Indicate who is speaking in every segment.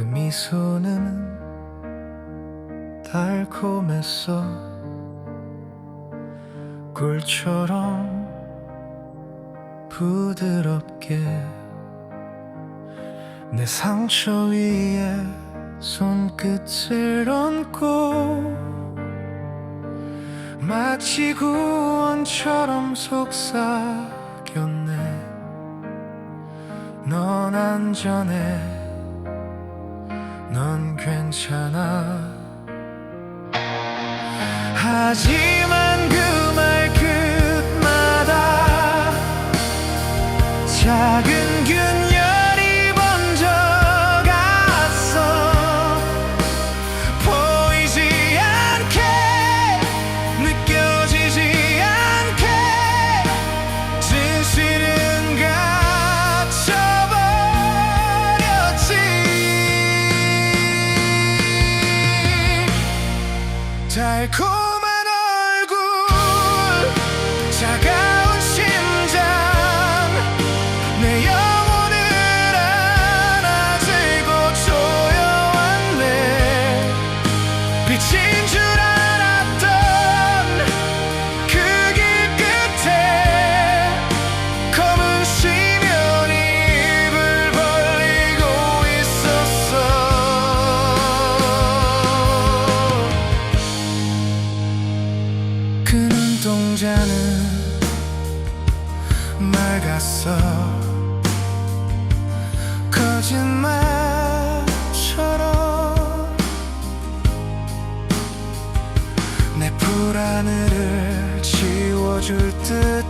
Speaker 1: 그 미소는 달콤했어. 꿀처럼 부드럽게 내 상처 위에 손끝을 얹고 마치 구원처럼 속삭였네. 넌 안전해. 넌 괜찮아. 하지 cold. 않았어. 거짓말처럼 내 불안을 지워줄 듯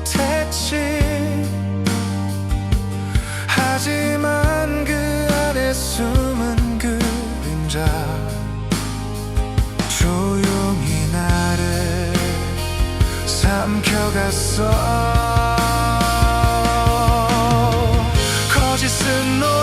Speaker 1: to know